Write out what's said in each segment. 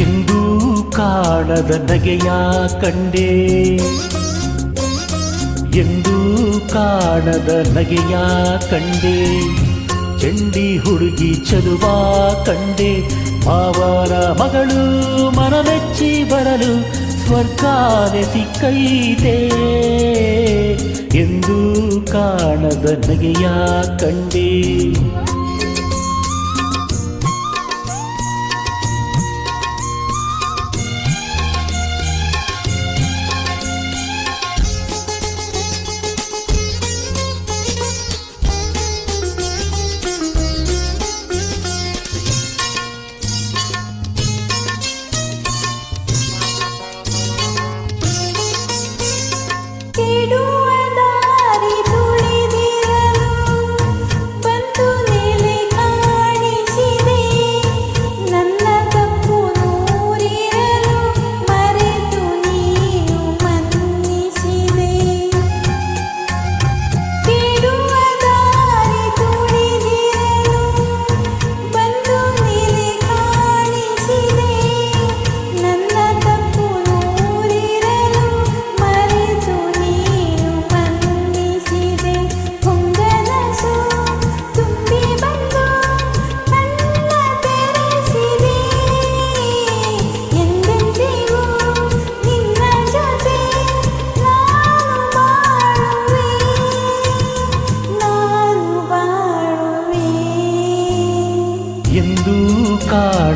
ಎಂದೂ ಕಾಣದ ನಗೆಯ ಕಂಡೆ. ಎಂದೂ ಕಾಣದ ನಗೆಯ ಕಂಡೆ. ಚಂಡಿ ಹುಡುಗಿ ಚಲುವ ಕಂಡೆ. ಮಾವನ ಮಗಳು ಮನಮೆಚ್ಚಿ ಬರಲು ಸ್ವರ್ಗಾನೆ ಸಿಕ್ಕೈತೆ. ಎಂದೂ ಕಾಣದ ನಗೆಯ ಕಂಡೆ.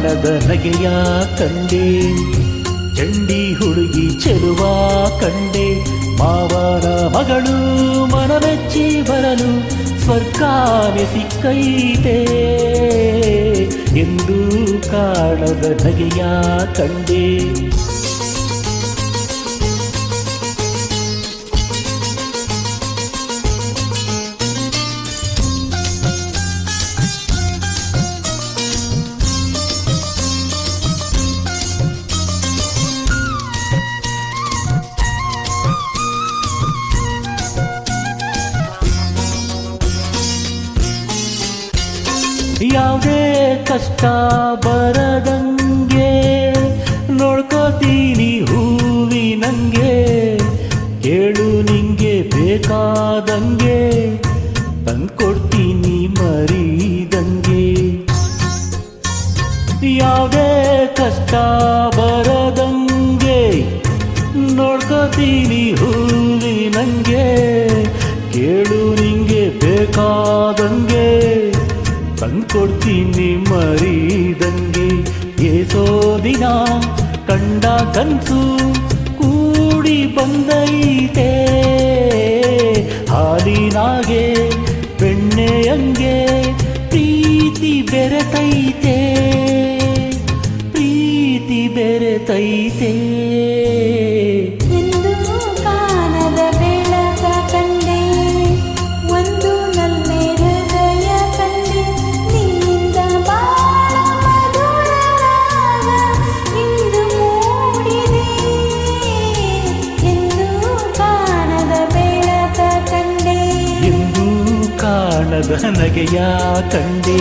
ಕಾಣದ ನಗೆಯ ಕಂಡೆ, ಚಂಡಿ ಹುಡುಗಿ ಚೆಲುವ ಕಂಡೆ ಮಾವನ ಮಗಳು ಮನಮೆಚ್ಚಿ ಬರಲು ಸ್ವರ್ಗಾವೆ ಸಿಕ್ಕೈತೆ. ಎಂದು ಕಾಣದ ನಗೆಯ ಕಂಡೆ ಯಾವುದೇ ಕಷ್ಟ ಬರದಂಗೆ ನೋಡ್ಕೋತೀನಿ ಹೂವಿನಂಗೆ, ಕೇಳು ನಿಂಗೆ ಬೇಕಾದಂಗೆ, ತಂದ್ಕೊಡ್ತೀನಿ ಮರಿದಂಗೆ. ಯಾವುದೇ ಕಷ್ಟ ಬರದಂಗೆ ನೋಡ್ಕೋತೀನಿ ಹೂವಿನಂಗೆ, ಕೇಳು ನಿಂಗೆ ಬೇಕಾದಂಗೆ. ತಂದ್ಕೊಡ್ತೀನಿ ಮರಿದಂಗೆ. ಏಸೋ ದಿನ ಕಂಡ ಕನ್ಸು ಕೂಡಿ ಬಂದೈತೆ. ಹಾಲಿನಾಗೆ ಬೆಣ್ಣೆಯಂಗೆ ಪ್ರೀತಿ ಬೆರೆತೈತೆ. ಪ್ರೀತಿ ಬೆರೆತೈತೆ. ಕಾಣದ ನಗೆಯ ಕಂಡೆ